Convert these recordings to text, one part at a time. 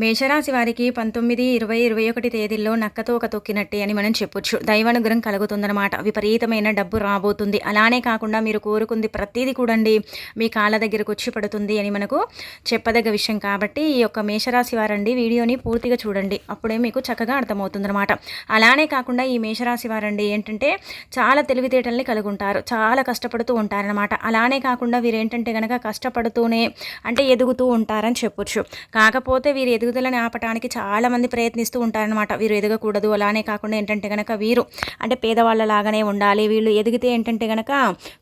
మేషరాశి వారికి పంతొమ్మిది ఇరవై ఇరవై ఒకటి తేదీల్లో నక్కతో ఒక తొక్కినట్టే అని మనం చెప్పొచ్చు. దైవానుగ్రహం కలుగుతుందన్నమాట. విపరీతమైన డబ్బు రాబోతుంది. అలానే కాకుండా మీరు కోరుకుంది ప్రతిదీ కూడండి మీ కాళ్ళ దగ్గరకు వచ్చి పడుతుంది అని మనకు చెప్పదగ్గ విషయం కాబట్టి ఈ యొక్క మేషరాశి వారండి వీడియోని పూర్తిగా చూడండి. అప్పుడే మీకు చక్కగా అర్థమవుతుందన్నమాట. అలానే కాకుండా ఈ మేషరాశి వారండి ఏంటంటే చాలా తెలివితేటల్ని కలుగుంటారు. చాలా కష్టపడుతూ ఉంటారనమాట అలానే కాకుండా వీరు ఏంటంటే కనుక కష్టపడుతూనే అంటే ఎదుగుతూ ఉంటారని చెప్పొచ్చు. కాకపోతే వీరు ఎదుగుదలని ఆపటానికి చాలామంది ప్రయత్నిస్తూ ఉంటారనమాట వీరు ఎదగకూడదు. అలానే కాకుండా ఏంటంటే కనుక వీరు అంటే పేదవాళ్ళ లాగానే ఉండాలి. వీళ్ళు ఎదిగితే ఏంటంటే కనుక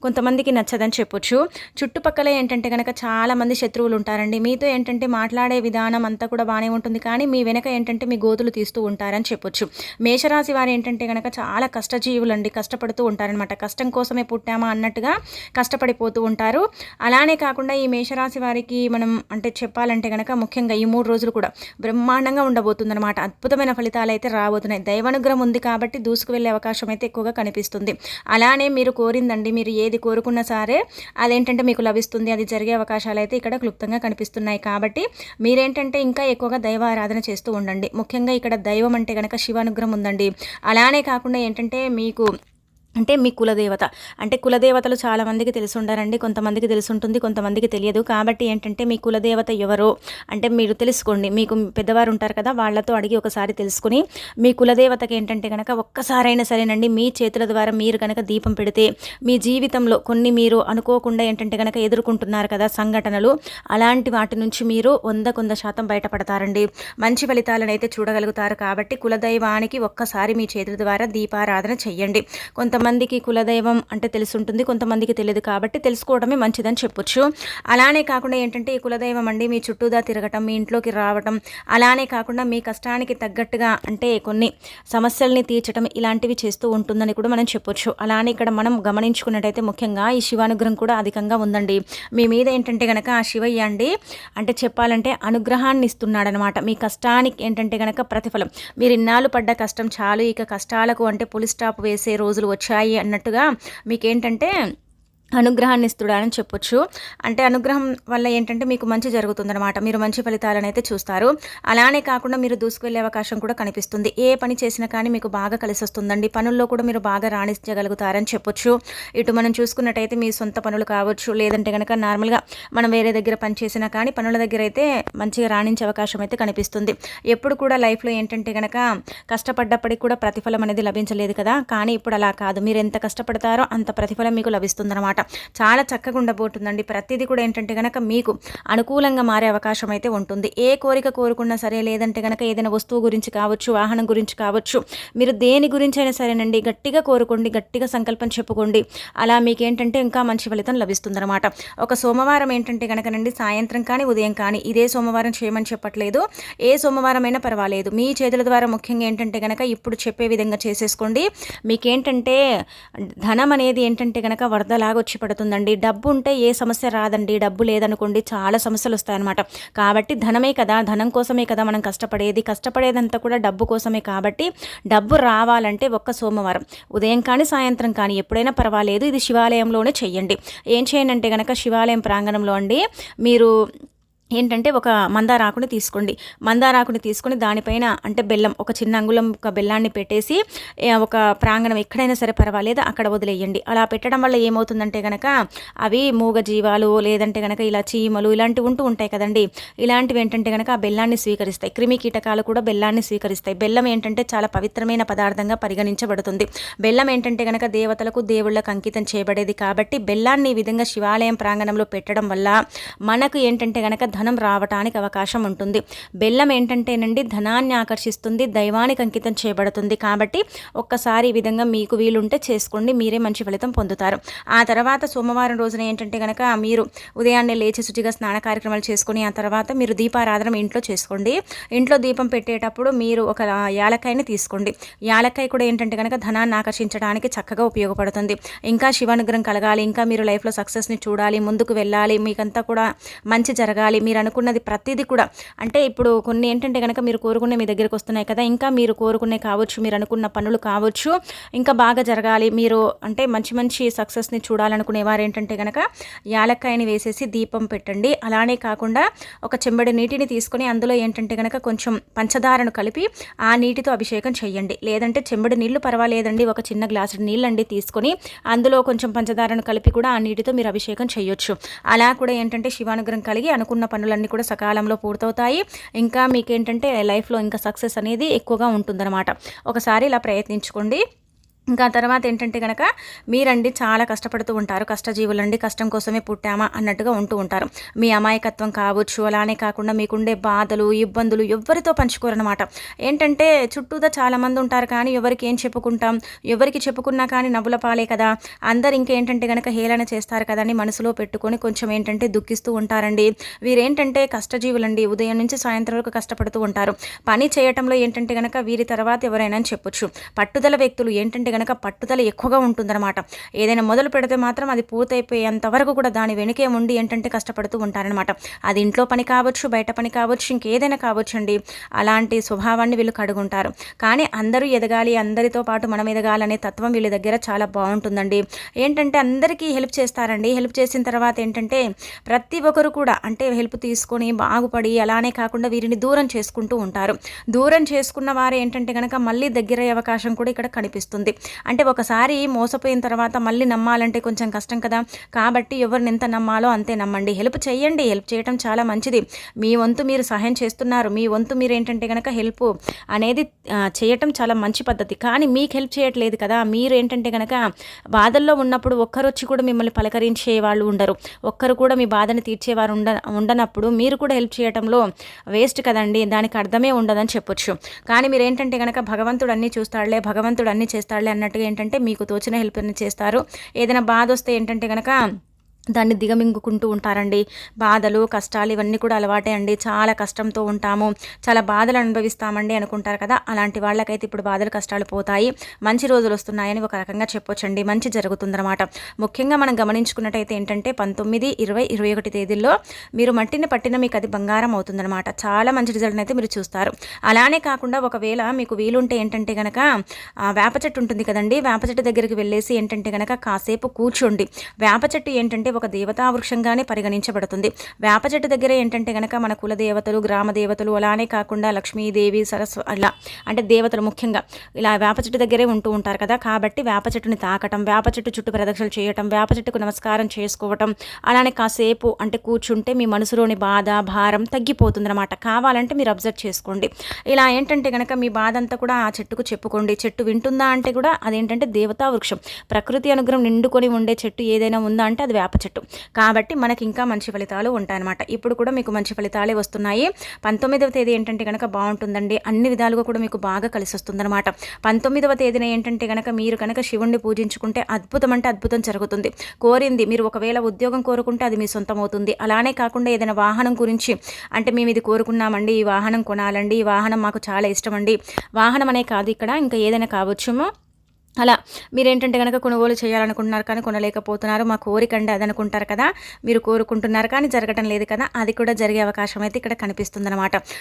కొంతమందికి నచ్చదని చెప్పొచ్చు. చుట్టుపక్కల ఏంటంటే కనుక చాలామంది శత్రువులు ఉంటారండి. మీతో ఏంటంటే మాట్లాడే విధానం అంతా కూడా బాగానే ఉంటుంది. కానీ మీ వెనక ఏంటంటే మీ గోతులు తీస్తూ ఉంటారని చెప్పొచ్చు. మేషరాశి వారు ఏంటంటే కనుక చాలా కష్టజీవులండి. కష్టపడుతూ ఉంటారనమాట కష్టం కోసమే పుట్టామా అన్నట్టుగా కష్టపడిపోతూ ఉంటారు. అలానే కాకుండా ఈ మేషరాశి వారికి మనం అంటే చెప్పాలంటే కనుక ముఖ్యంగా ఈ మూడు రోజులు కూడా బ్రహ్మాండంగా ఉండబోతుందన్నమాట. అద్భుతమైన ఫలితాలు అయితే రాబోతున్నాయి. దైవానుగ్రహం ఉంది కాబట్టి దూసుకు వెళ్ళే అవకాశం అయితే ఎక్కువగా కనిపిస్తుంది. అలానే మీరు కోరిందండి మీరు ఏది కోరుకున్నా సరే అదేంటంటే మీకు లభిస్తుంది. అది జరిగే అవకాశాలు అయితే ఇక్కడ క్లుప్తంగా కనిపిస్తున్నాయి. కాబట్టి మీరేంటంటే ఇంకా ఎక్కువగా దైవ ఆరాధన చేస్తూ ఉండండి. ముఖ్యంగా ఇక్కడ దైవం అంటే కనుక శివానుగ్రహం ఉందండి. అలానే కాకుండా ఏంటంటే మీకు అంటే మీ కులదేవత. అంటే కులదేవతలు చాలామందికి తెలిసి ఉండారండి కొంతమందికి తెలిసి ఉంటుంది కొంతమందికి తెలియదు. కాబట్టి ఏంటంటే మీ కులదేవత ఎవరో అంటే మీరు తెలుసుకోండి. మీకు పెద్దవారు ఉంటారు కదా వాళ్ళతో అడిగి ఒకసారి తెలుసుకుని మీ కులదేవతకి ఏంటంటే కనుక ఒక్కసారైనా సరేనండి మీ చేతుల ద్వారా మీరు కనుక దీపం పెడితే మీ జీవితంలో కొన్ని మీరు అనుకోకుండా ఏంటంటే కనుక ఎదుర్కొంటున్నారు కదా సంఘటనలు అలాంటి వాటి నుంచి మీరు వంద కొంద శాతం బయటపడతారండి. మంచి ఫలితాలను అయితే చూడగలుగుతారు. కాబట్టి కులదైవానికి ఒక్కసారి మీ చేతుల ద్వారా దీపారాధన చెయ్యండి. కొంత కొంతమందికి కులదైవం అంటే తెలిసి ఉంటుంది కొంతమందికి తెలియదు కాబట్టి తెలుసుకోవడమే మంచిదని చెప్పొచ్చు. అలానే కాకుండా ఏంటంటే ఈ కులదైవం అండి మీ చుట్టూదా తిరగటం మీ ఇంట్లోకి రావటం అలానే కాకుండా మీ కష్టానికి తగ్గట్టుగా అంటే కొన్ని సమస్యల్ని తీర్చడం ఇలాంటివి చేస్తూ ఉంటుందని కూడా మనం చెప్పొచ్చు. అలానే ఇక్కడ మనం గమనించుకున్నట్టయితే ముఖ్యంగా ఈ శివానుగ్రహం కూడా అధికంగా ఉందండి. మీ మీద ఏంటంటే కనుక ఆ శివయ్య అండి అంటే చెప్పాలంటే అనుగ్రహాన్ని ఇస్తున్నాడనమాట. మీ కష్టానికి ఏంటంటే కనుక ప్రతిఫలం. మీరు ఇన్నాళ్ళు పడ్డ కష్టం చాలు. ఇక కష్టాలకు అంటే పులి స్టాప్ వేసే రోజులు వచ్చాయి. వచ్చాయి అన్నట్టుగా మీకేంటంటే అనుగ్రహాన్ని ఇస్తుడానని చెప్పొచ్చు. అంటే అనుగ్రహం వల్ల ఏంటంటే మీకు మంచి జరుగుతుందనమాట మీరు మంచి ఫలితాలను అయితే చూస్తారు. అలానే కాకుండా మీరు దూసుకువెళ్ళే అవకాశం కూడా కనిపిస్తుంది. ఏ పని చేసినా కానీ మీకు బాగా కలిసి వస్తుందండి పనుల్లో కూడా మీరు బాగా రాణించగలుగుతారని చెప్పొచ్చు. ఇటు మనం చూసుకున్నట్టయితే మీ సొంత పనులు కావచ్చు లేదంటే కనుక నార్మల్గా మనం వేరే దగ్గర పని చేసినా కానీ పనుల దగ్గర అయితే మంచిగా రాణించే అవకాశం అయితే కనిపిస్తుంది. ఎప్పుడు కూడా లైఫ్లో ఏంటంటే కనుక కష్టపడ్డప్పటికి కూడా ప్రతిఫలం అనేది లభించలేదు కదా. కానీ ఇప్పుడు అలా కాదు. మీరు ఎంత కష్టపడతారో అంత ప్రతిఫలం మీకు లభిస్తుందన్నమాట. చాలా చక్కగా ఉండబోతుందండి. ప్రతిదీ కూడా ఏంటంటే కనుక మీకు అనుకూలంగా మారే అవకాశం అయితే ఉంటుంది. ఏ కోరిక కోరుకున్నా సరే లేదంటే కనుక ఏదైనా వస్తువు గురించి కావచ్చు వాహనం గురించి కావచ్చు మీరు దేని గురించి అయినా సరేనండి గట్టిగా కోరుకోండి గట్టిగా సంకల్పం చెప్పుకోండి. అలా మీకు ఏంటంటే ఇంకా మంచి ఫలితం లభిస్తుందన్నమాట. ఒక సోమవారం ఏంటంటే కనుకనండి సాయంత్రం కానీ ఉదయం కానీ ఇదే సోమవారం చేయమని చెప్పట్లేదు. ఏ సోమవారం అయినా పర్వాలేదు. మీ చేతుల ద్వారా ముఖ్యంగా ఏంటంటే కనుక ఇప్పుడు చెప్పే విధంగా చేసేసుకోండి. మీకేంటంటే ధనం అనేది ఏంటంటే కనుక వరదలాగా వచ్చి పడుతుందండి. డబ్బు ఉంటే ఏ సమస్య రాదండి. డబ్బు లేదనుకోండి చాలా సమస్యలు వస్తాయన్నమాట. కాబట్టి ధనమే కదా ధనం కోసమే కదా మనం కష్టపడేది. కష్టపడేదంతా కూడా డబ్బు కోసమే కాబట్టి డబ్బు రావాలంటే ఒక్క సోమవారం. ఉదయం కానీ సాయంత్రం కానీ ఎప్పుడైనా పర్వాలేదు. ఇది శివాలయంలోనే చెయ్యండి ఏం చేయండి అంటే కనుక శివాలయం ప్రాంగణంలో అండి మీరు ఏంటంటే ఒక మందారాకుని తీసుకోండి. మందారాకుని తీసుకొని దానిపైన అంటే బెల్లం ఒక చిన్న అంగుళం ఒక బెల్లాన్ని పెట్టేసి ఒక ప్రాంగణం ఎక్కడైనా సరే పర్వాలేదు అక్కడ వదిలేయండి. అలా పెట్టడం వల్ల ఏమవుతుందంటే కనుక అవి మూగ జీవాలు లేదంటే కనుక ఇలా చీమలు ఇలాంటివి ఉంటూ ఉంటాయి కదండి. ఇలాంటివి ఏంటంటే కనుక ఆ బెల్లాన్ని స్వీకరిస్తాయి. క్రిమి కీటకాలు కూడా బెల్లాన్ని స్వీకరిస్తాయి. బెల్లం ఏంటంటే చాలా పవిత్రమైన పదార్థంగా పరిగణించబడుతుంది. బెల్లం ఏంటంటే కనుక దేవతలకు దేవుళ్ళకు అంకితం చేయబడేది కాబట్టి బెల్లాన్ని ఈ విధంగా శివాలయం ప్రాంగణంలో పెట్టడం వల్ల మనకు ఏంటంటే కనుక ధనం రావటానికి అవకాశం ఉంటుంది. బెల్లం ఏంటంటేనండి ధనాన్ని ఆకర్షిస్తుంది దైవానికి అంకితం చేయబడుతుంది. కాబట్టి ఒక్కసారి ఈ విధంగా మీకు వీలుంటే చేసుకోండి మీరే మంచి ఫలితం పొందుతారు. ఆ తర్వాత సోమవారం రోజున ఏంటంటే కనుక మీరు ఉదయాన్నే లేచి శుచిగా స్నాన కార్యక్రమాలు చేసుకుని ఆ తర్వాత మీరు దీపారాధన ఇంట్లో చేసుకోండి. ఇంట్లో దీపం పెట్టేటప్పుడు మీరు ఒక యాలకాయని తీసుకోండి. యాలకాయ కూడా ఏంటంటే కనుక ధనాన్ని ఆకర్షించడానికి చక్కగా ఉపయోగపడుతుంది. ఇంకా శివానుగ్రహం కలగాలి ఇంకా మీరు లైఫ్లో సక్సెస్ని చూడాలి ముందుకు వెళ్ళాలి మీకంతా కూడా మంచి జరగాలి. మీరు అనుకున్నది ప్రతిదీ కూడా. అంటే ఇప్పుడు కొన్ని ఏంటంటే కనుక మీరు కోరుకునే మీ దగ్గరికి వస్తున్నాయి కదా ఇంకా మీరు కోరుకునే కావచ్చు మీరు అనుకున్న పనులు కావచ్చు ఇంకా బాగా జరగాలి. మీరు అంటే మంచి మంచి సక్సెస్ని చూడాలనుకునేవారు ఏంటంటే కనుక యాలక్కాయని వేసేసి దీపం పెట్టండి. అలానే కాకుండా ఒక చెంబడి నీటిని తీసుకొని అందులో ఏంటంటే కనుక కొంచెం పంచదారను కలిపి ఆ నీటితో అభిషేకం చేయండి లేదంటే చెంబడి నీళ్ళు పర్వాలేదండి ఒక చిన్న గ్లాసు నీళ్ళండి తీసుకొని అందులో కొంచెం పంచదారను కలిపి కూడా ఆ నీటితో మీరు అభిషేకం చేయొచ్చు అలా కూడా ఏంటంటే శివానుగ్రహం కలిగి అనుకున్న పనులన్నీ కూడా సకాలంలో పూర్తవుతాయి. ఇంకా మీకేంటంటే లైఫ్లో ఇంకా సక్సెస్ అనేది ఎక్కువగా ఉంటుందన్నమాట. ఒకసారి ఇలా ప్రయత్నించుకోండి. ఇంకా తర్వాత ఏంటంటే కనుక మీరండి చాలా కష్టపడుతూ ఉంటారు. కష్టజీవులండి కష్టం కోసమే పుట్టామా అన్నట్టుగా ఉంటూ ఉంటారు. మీ అమాయకత్వం కావచ్చు అలానే కాకుండా మీకుండే బాధలు ఇబ్బందులు ఎవరితో పంచుకోరనమాట ఏంటంటే చుట్టూదా చాలామంది ఉంటారు కానీ ఎవరికి ఏం చెప్పుకుంటాం? ఎవరికి చెప్పుకున్నా కానీ నవ్వుల పాలే కదా. అందరు ఇంకేంటంటే కనుక హేళన చేస్తారు కదా అని మనసులో పెట్టుకొని కొంచెం ఏంటంటే దుఃఖిస్తూ ఉంటారండి. వీరేంటంటే కష్టజీవులండి ఉదయం నుంచి సాయంత్రం వరకు కష్టపడుతూ ఉంటారు. పని చేయటంలో ఏంటంటే కనుక వీరి తర్వాత ఎవరైనా చెప్పొచ్చు. పట్టుదల వ్యక్తులు ఏంటంటే కనుక పట్టుదల ఎక్కువగా ఉంటుందన్నమాట. ఏదైనా మొదలు పెడితే మాత్రం అది పూర్తయిపోయేంత వరకు కూడా దాని వెనుకే ఉండి ఏంటంటే కష్టపడుతూ ఉంటారనమాట అది ఇంట్లో పని కావచ్చు బయట పని కావచ్చు ఇంకేదైనా కావచ్చు అండి అలాంటి స్వభావాన్ని వీళ్ళు కడుగుంటారు. కానీ అందరూ ఎదగాలి అందరితో పాటు మనం ఎదగాలనే తత్వం వీళ్ళ దగ్గర చాలా బాగుంటుందండి. ఏంటంటే అందరికీ హెల్ప్ చేస్తారండి. హెల్ప్ చేసిన తర్వాత ఏంటంటే ప్రతి ఒక్కరు కూడా అంటే హెల్ప్ తీసుకొని బాగుపడి అలానే కాకుండా వీరిని దూరం చేసుకుంటూ ఉంటారు. దూరం చేసుకున్న వారు ఏంటంటే కనుక మళ్ళీ దగ్గరయ్యే అవకాశం కూడా ఇక్కడ కనిపిస్తుంది. అంటే ఒకసారి మోసపోయిన తర్వాత మళ్ళీ నమ్మాలంటే కొంచెం కష్టం కదా. కాబట్టి ఎవరిని ఎంత నమ్మాలో అంతే నమ్మండి. హెల్ప్ చేయండి. హెల్ప్ చేయడం చాలా మంచిది. మీ వంతు మీరు సహాయం చేస్తున్నారు. మీ వంతు మీరు ఏంటంటే కనుక హెల్ప్ అనేది చేయటం చాలా మంచి పద్ధతి. కానీ మీకు హెల్ప్ చేయట్లేదు కదా. మీరు ఏంటంటే కనుక బాధల్లో ఉన్నప్పుడు ఒక్కరొచ్చి కూడా మిమ్మల్ని పలకరించే వాళ్ళు ఉండరు. ఒక్కరు కూడా మీ బాధని తీర్చేవారు ఉండ ఉండనప్పుడు మీరు కూడా హెల్ప్ చేయడంలో వేస్ట్ కదండి. దానికి అర్థమే ఉండదని చెప్పొచ్చు. కానీ మీరు ఏంటంటే కనుక భగవంతుడు అన్నీ చూస్తాడులే భగవంతుడు అన్నీ చేస్తాడులే అన్నట్టుగా ఏంటంటే మీకు తోచిన హెల్ప్ చేస్తారు. ఏదైనా బాధ వస్తే ఏంటంటే కనుక దాన్ని దిగమింగుకుంటూ ఉంటారండి. బాధలు కష్టాలు ఇవన్నీ కూడా అలవాటే అండి. చాలా కష్టంతో ఉంటాము. చాలా బాధలు అనుభవిస్తామండి అనుకుంటారు కదా. అలాంటి వాళ్ళకైతే ఇప్పుడు బాధలు కష్టాలు పోతాయి. మంచి రోజులు వస్తున్నాయని ఒక రకంగా చెప్పొచ్చండి. మంచి జరుగుతుందన్నమాట. ముఖ్యంగా మనం గమనించుకున్నట్టయితే ఏంటంటే పంతొమ్మిది ఇరవై ఇరవై ఒకటి తేదీల్లో మీరు మట్టిని పట్టిన మీకు అది బంగారం అవుతుందన్నమాట. చాలా మంచి రిజల్ట్ అయితే మీరు చూస్తారు. అలానే కాకుండా ఒకవేళ మీకు వీలుంటే ఏంటంటే కనుక వేప చెట్టు ఉంటుంది కదండి. వేప చెట్టు దగ్గరికి వెళ్ళేసి ఏంటంటే కనుక కాసేపు కూర్చోండి. వేప చెట్టు ఏంటంటే ఒక దేవతా వృక్షంగానే పరిగణించబడుతుంది. వేప చెట్టు దగ్గర ఏంటంటే కనుక మన కుల దేవతలు గ్రామ దేవతలు అలానే కాకుండా లక్ష్మీదేవి సరస్వ అలా అంటే దేవతలు ముఖ్యంగా ఇలా వేప చెట్టు దగ్గరే ఉంటూ ఉంటారు కదా. కాబట్టి వేప చెట్టుని తాకటం వేప చెట్టు చుట్టూ ప్రదక్షిణలు చేయటం వేప చెట్టుకు నమస్కారం చేసుకోవటం అలానే కాసేపు అంటే కూర్చుంటే మీ మనసులోని బాధ భారం తగ్గిపోతుందన్నమాట. కావాలంటే మీరు అబ్జర్వ్ చేసుకోండి. ఇలా ఏంటంటే కనుక మీ బాధ అంతా కూడా ఆ చెట్టుకు చెప్పుకోండి. చెట్టు వింటుందా అంటే కూడా అదేంటంటే దేవతా వృక్షం ప్రకృతి అనుగ్రహం నిండుకొని ఉండే చెట్టు ఏదైనా ఉందా అంటే అది వేప చెట్టు. కాబట్టి మనకి ఇంకా మంచి ఫలితాలు ఉంటాయన్నమాట. ఇప్పుడు కూడా మీకు మంచి ఫలితాలే వస్తున్నాయి. పంతొమ్మిదవ తేదీ ఏంటంటే కనుక బాగుంటుందండి. అన్ని విధాలుగా కూడా మీకు బాగా కలిసి వస్తుందన్నమాట పంతొమ్మిదవ తేదీన ఏంటంటే కనుక మీరు కనుక శివుణ్ణి పూజించుకుంటే అద్భుతం అంటే అద్భుతం జరుగుతుంది. కోరింది మీరు ఒకవేళ ఉద్యోగం కోరుకుంటే అది మీ సొంతం అవుతుంది అలానే కాకుండా ఏదైనా వాహనం గురించి అంటే మేము ఇది కోరుకున్నామండి ఈ వాహనం కొనాలండి ఈ వాహనం మాకు చాలా ఇష్టం అండి వాహనం అనే కాదు ఇక్కడ ఇంకా ఏదైనా కావచ్చుమో? అలా మీరేంటంటే కనుక కొనుగోలు చేయాలనుకుంటున్నారు కానీ కొనలేకపోతున్నారు మా కోరిక అండి అది అనుకుంటారు కదా మీరు కోరుకుంటున్నారు కానీ జరగటం లేదు కదా అది కూడా జరిగే అవకాశం అయితే ఇక్కడ కనిపిస్తుంది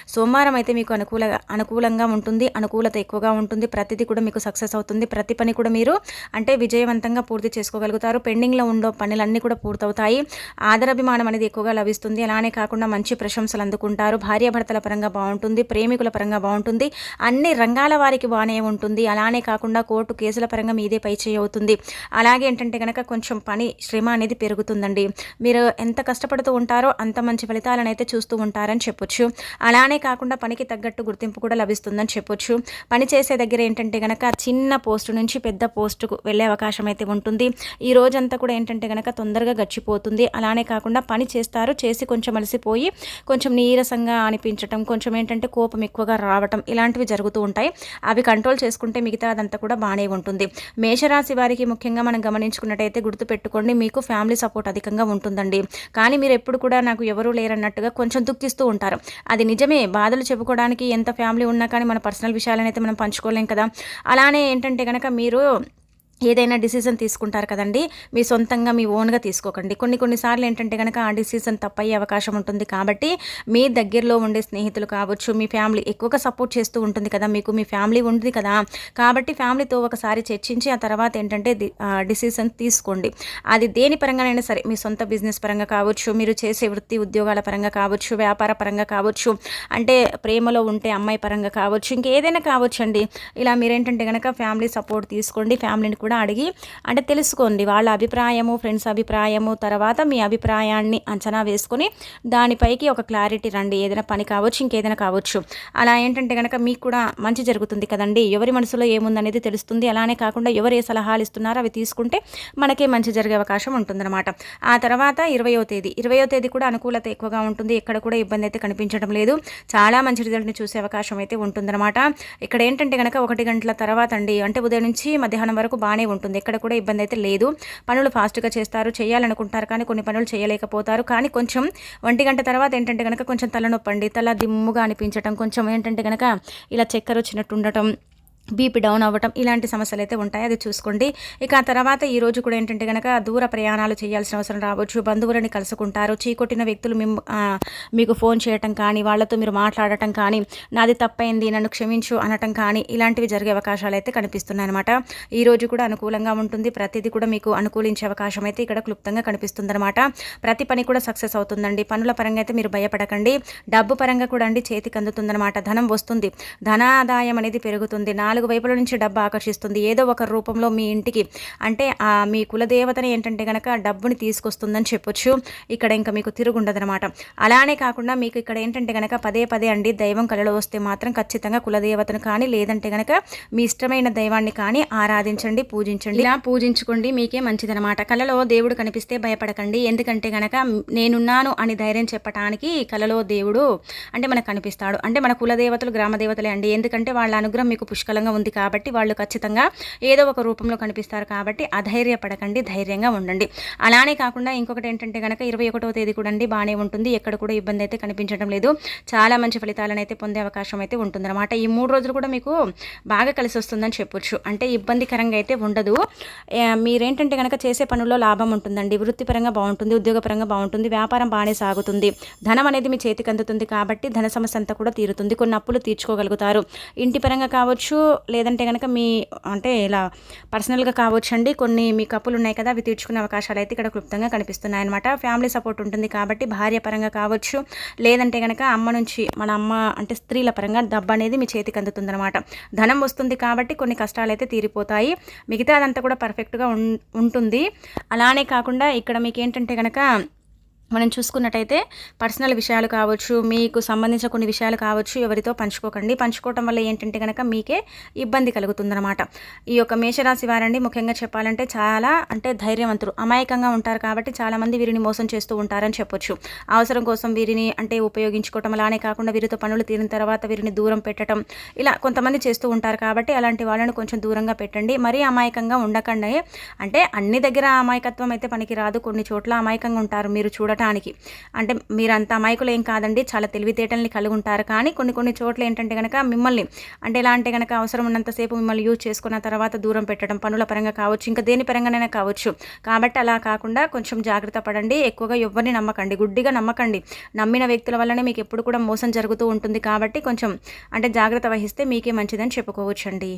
సోమవారం అయితే మీకు అనుకూల అనుకూలంగా ఉంటుంది అనుకూలత ఎక్కువగా ఉంటుంది ప్రతిదీ కూడా మీకు సక్సెస్ అవుతుంది. ప్రతి పని కూడా మీరు అంటే విజయవంతంగా పూర్తి చేసుకోగలుగుతారు. పెండింగ్లో ఉండే పనులన్నీ కూడా పూర్తవుతాయి. ఆదరాభిమానం అనేది ఎక్కువగా లభిస్తుంది. అలానే కాకుండా మంచి ప్రశంసలు అందుకుంటారు. భార్యాభర్తల పరంగా బాగుంటుంది ప్రేమికుల పరంగా బాగుంటుంది. అన్ని రంగాల వారికి బాగానే ఉంటుంది. అలానే కాకుండా కోర్టు కేసుల పరంగా మీదే పై చేయి అవుతుంది. అలాగే ఏంటంటే కనుక కొంచెం పని శ్రమ అనేది పెరుగుతుందండి. మీరు ఎంత కష్టపడుతూ ఉంటారో అంత మంచి ఫలితాలను అయితే చూస్తూ ఉంటారని చెప్పొచ్చు. అలానే కాకుండా పనికి తగ్గట్టు గుర్తింపు కూడా లభిస్తుందని చెప్పొచ్చు. పని చేసే దగ్గర ఏంటంటే కనుక చిన్న పోస్ట్ నుంచి పెద్ద పోస్టుకు వెళ్ళే అవకాశం అయితే ఉంటుంది. ఈ రోజంతా కూడా ఏంటంటే కనుక తొందరగా గడిచిపోతుంది. అలానే కాకుండా పని చేస్తారు. చేసి కొంచెం అలసిపోయి కొంచెం నీరసంగా అనిపించటం కొంచెం ఏంటంటే కోపం ఎక్కువగా రావటం ఇలాంటివి జరుగుతూ ఉంటాయి. అవి కంట్రోల్ చేసుకుంటే మిగతా అదంతా కూడా బాగానే ఉంటుంది. ఉంటుంది మేషరాశి వారికి ముఖ్యంగా మనం గమనించుకున్నట్టయితే గుర్తుపెట్టుకోండి మీకు ఫ్యామిలీ సపోర్ట్ అధికంగా ఉంటుందండి. కానీ మీరు ఎప్పుడు కూడా నాకు ఎవరూ లేరన్నట్టుగా కొంచెం దుఃఖిస్తూ ఉంటారు. అది నిజమే. బాధలు చెప్పుకోవడానికి ఎంత ఫ్యామిలీ ఉన్నా కానీ మన పర్సనల్ విషయాలను అయితే మనం పంచుకోలేం కదా. అలానే ఏంటంటే కనుక మీరు ఏదైనా డిసిజన్ తీసుకుంటారు కదండి మీ సొంతంగా మీ ఓన్గా తీసుకోకండి. కొన్ని కొన్నిసార్లు ఏంటంటే కనుక ఆ డిసిజన్ తప్పయ్యే అవకాశం ఉంటుంది కాబట్టి మీ దగ్గరలో ఉండే స్నేహితులు కావచ్చు మీ ఫ్యామిలీ ఎక్కువగా సపోర్ట్ చేస్తూ ఉంటుంది కదా మీకు మీ ఫ్యామిలీ ఉంది కదా కాబట్టి ఫ్యామిలీతో ఒకసారి చర్చించి ఆ తర్వాత ఏంటంటే డిసిజన్ తీసుకోండి. అది దేని పరంగానైనా సరే మీ సొంత బిజినెస్ పరంగా కావచ్చు మీరు చేసే వృత్తి ఉద్యోగాల పరంగా కావచ్చు వ్యాపార పరంగా కావచ్చు అంటే ప్రేమలో ఉంటే అమ్మాయి పరంగా కావచ్చు ఇంకేదైనా కావచ్చు అండి ఇలా మీరేంటంటే కనుక ఫ్యామిలీ సపోర్ట్ తీసుకోండి ఫ్యామిలీని కూడా అడిగి అంటే తెలుసుకోండి వాళ్ళ అభిప్రాయము ఫ్రెండ్స్ అభిప్రాయము తర్వాత మీ అభిప్రాయాన్ని అంచనా వేసుకొని దానిపైకి ఒక క్లారిటీ రండి. ఏదైనా పని కావచ్చు ఇంకేదైనా కావచ్చు. అలా ఏంటంటే కనుక మీకు కూడా మంచి జరుగుతుంది కదండి. ఎవరి మనసులో ఏముందనేది తెలుస్తుంది. అలానే కాకుండా ఎవరు ఏ సలహాలు ఇస్తున్నారో అవి తీసుకుంటే మనకే మంచి జరిగే అవకాశం ఉంటుందన్నమాట. ఆ తర్వాత ఇరవయో తేదీ. ఇరవయో తేదీ కూడా అనుకూలత ఎక్కువగా ఉంటుంది. ఎక్కడ కూడా ఇబ్బంది అయితే కనిపించడం లేదు. చాలా మంచి రిజల్ట్ని చూసే అవకాశం అయితే ఉంటుందన్నమాట. ఇక్కడ ఏంటంటే కనుక ఒకటి గంటల తర్వాత అండి అంటే ఉదయం నుంచి మధ్యాహ్నం వరకు బాగానే ఉంటుంది. ఎక్కడ కూడా ఇబ్బంది అయితే లేదు. పనులు ఫాస్ట్గా చేస్తారు. చేయాలనుకుంటారు కానీ కొన్ని పనులు చేయలేకపోతారు. కానీ కొంచెం ఒంటి గంట తర్వాత ఏంటంటే కనుక కొంచెం తలనొప్పండి. తల దిమ్ముగా అనిపించటం కొంచెం ఏంటంటే కనుక ఇలా చక్కెర వచ్చినట్టు ఉండటం బీపీ డౌన్ అవ్వటం ఇలాంటి సమస్యలు అయితే ఉంటాయి. అది చూసుకోండి. ఇక తర్వాత ఈ రోజు కూడా ఏంటంటే కనుక దూర ప్రయాణాలు చేయాల్సిన అవసరం రావచ్చు. బంధువులని కలుసుకుంటారు. చీకొట్టిన వ్యక్తులు మేము మీకు ఫోన్ చేయటం కానీ వాళ్ళతో మీరు మాట్లాడటం కానీ నాది తప్పైంది నన్ను క్షమించు అనటం కానీ ఇలాంటివి జరిగే అవకాశాలు అయితే కనిపిస్తున్నాయి అనమాట ఈ రోజు కూడా అనుకూలంగా ఉంటుంది. ప్రతిదీ కూడా మీకు అనుకూలించే అవకాశం అయితే ఇక్కడ క్లుప్తంగా కనిపిస్తుందన్నమాట. ప్రతి పని కూడా సక్సెస్ అవుతుందండి. పనుల పరంగా అయితే మీరు భయపడకండి. డబ్బు పరంగా కూడా అండి చేతికి అందుతుందన్నమాట. ధనం వస్తుంది. ధనాదాయం అనేది పెరుగుతుంది. నా నాలుగు వైపుల నుంచి డబ్బు ఆకర్షిస్తుంది. ఏదో ఒక రూపంలో మీ ఇంటికి అంటే మీ కులదేవతని ఏంటంటే కనుక డబ్బుని తీసుకొస్తుందని చెప్పొచ్చు. ఇక్కడ ఇంకా మీకు తిరుగుండదనమాట అలానే కాకుండా మీకు ఇక్కడ ఏంటంటే కనుక పదే పదే అండి దైవం కళలో వస్తే మాత్రం ఖచ్చితంగా కులదేవతను కానీ లేదంటే కనుక మీ ఇష్టమైన దైవాన్ని కానీ ఆరాధించండి పూజించండి. ఇలా పూజించుకోండి మీకే మంచిదనమాట కళలో దేవుడు కనిపిస్తే భయపడకండి. ఎందుకంటే కనుక నేనున్నాను అని ధైర్యం చెప్పటానికి కళలో దేవుడు అంటే మనకు కనిపిస్తాడు. అంటే మన కులదేవతలు గ్రామదేవతలే అండి. ఎందుకంటే వాళ్ళ అనుగ్రహం మీకు పుష్కలంగా అనుకూలంగా ఉంది కాబట్టి వాళ్ళు ఖచ్చితంగా ఏదో ఒక రూపంలో కనిపిస్తారు కాబట్టి అధైర్యపడకండి ధైర్యంగా ఉండండి. అలానే కాకుండా ఇంకొకటి ఏంటంటే కనుక ఇరవై ఒకటవ తేదీ కూడా అండి బాగానే ఉంటుంది. ఎక్కడ కూడా ఇబ్బంది అయితే కనిపించడం లేదు. చాలా మంచి ఫలితాలను అయితే పొందే అవకాశం అయితే ఉంటుందన్నమాట. ఈ మూడు రోజులు కూడా మీకు బాగా కలిసి వస్తుందని చెప్పొచ్చు. అంటే ఇబ్బందికరంగా అయితే ఉండదు. మీరేంటంటే కనుక చేసే పనుల్లో లాభం ఉంటుందండి. వృత్తిపరంగా బాగుంటుంది ఉద్యోగపరంగా బాగుంటుంది. వ్యాపారం బాగానే సాగుతుంది. ధనం అనేది మీ చేతికి అందుతుంది కాబట్టి ధన సమస్య అంతా కూడా తీరుతుంది. కొన్ని అప్పులు తీర్చుకోగలుగుతారు. ఇంటి పరంగా కావచ్చు లేదంటే కనుక మీ అంటే ఇలా పర్సనల్గా కావచ్చండి. కొన్ని మీ కప్పులు ఉన్నాయి కదా అవి తీర్చుకునే అవకాశాలు అయితే ఇక్కడ క్లుప్తంగా కనిపిస్తున్నాయి అనమాట ఫ్యామిలీ సపోర్ట్ ఉంటుంది కాబట్టి భార్య పరంగా కావచ్చు. లేదంటే కనుక అమ్మ నుంచి మన అమ్మ అంటే స్త్రీల పరంగా డబ్బు అనేది మీ చేతికి అందుతుందన్నమాట. ధనం వస్తుంది కాబట్టి కొన్ని కష్టాలు అయితే తీరిపోతాయి. మిగతా అదంతా కూడా పర్ఫెక్ట్గా ఉంటుంది. అలానే కాకుండా ఇక్కడ మీకు ఏంటంటే కనుక మనం చూసుకున్నట్టయితే పర్సనల్ విషయాలు కావచ్చు మీకు సంబంధించిన కొన్ని విషయాలు కావచ్చు ఎవరితో పంచుకోకండి. పంచుకోవటం వల్ల ఏంటంటే కనుక మీకే ఇబ్బంది కలుగుతుందన్నమాట. ఈ యొక్క మేషరాశి వారండి ముఖ్యంగా చెప్పాలంటే చాలా అంటే ధైర్యవంతులు అమాయకంగా ఉంటారు కాబట్టి చాలామంది వీరిని మోసం చేస్తూ ఉంటారని చెప్పొచ్చు. అవసరం కోసం వీరిని అంటే ఉపయోగించుకోవటం అలానే కాకుండా వీరితో పనులు తీరిన తర్వాత వీరిని దూరం పెట్టడం ఇలా కొంతమంది చేస్తూ ఉంటారు కాబట్టి అలాంటి వాళ్ళని కొంచెం దూరంగా పెట్టండి. మరీ అమాయకంగా ఉండకండి అంటే అన్ని దగ్గర అమాయకత్వం అయితే పనికి రాదు కొన్ని చోట్ల అమాయకంగా ఉంటారు. మీరు చూడటం వినటానికి అంటే మీరంత అమాయకులు ఏం కాదండి చాలా తెలివితేటల్ని కలిగి ఉంటారు కానీ కొన్ని కొన్ని చోట్ల ఏంటంటే కనుక మిమ్మల్ని అంటే ఎలా అంటే కనుక అవసరం ఉన్నంతసేపు మిమ్మల్ని యూజ్ చేసుకున్న తర్వాత దూరం పెట్టడం పనుల పరంగా కావచ్చు ఇంకా దేని పరంగానైనా కావచ్చు. కాబట్టి అలా కాకుండా కొంచెం జాగ్రత్త పడండి ఎక్కువగా ఎవరిని నమ్మకండి గుడ్డిగా నమ్మకండి. నమ్మిన వ్యక్తుల వల్లనే మీకు ఎప్పుడు కూడా మోసం జరుగుతూ ఉంటుంది కాబట్టి కొంచెం అంటే జాగ్రత్త వహిస్తే మీకే మంచిదని చెప్పుకోవచ్చండి.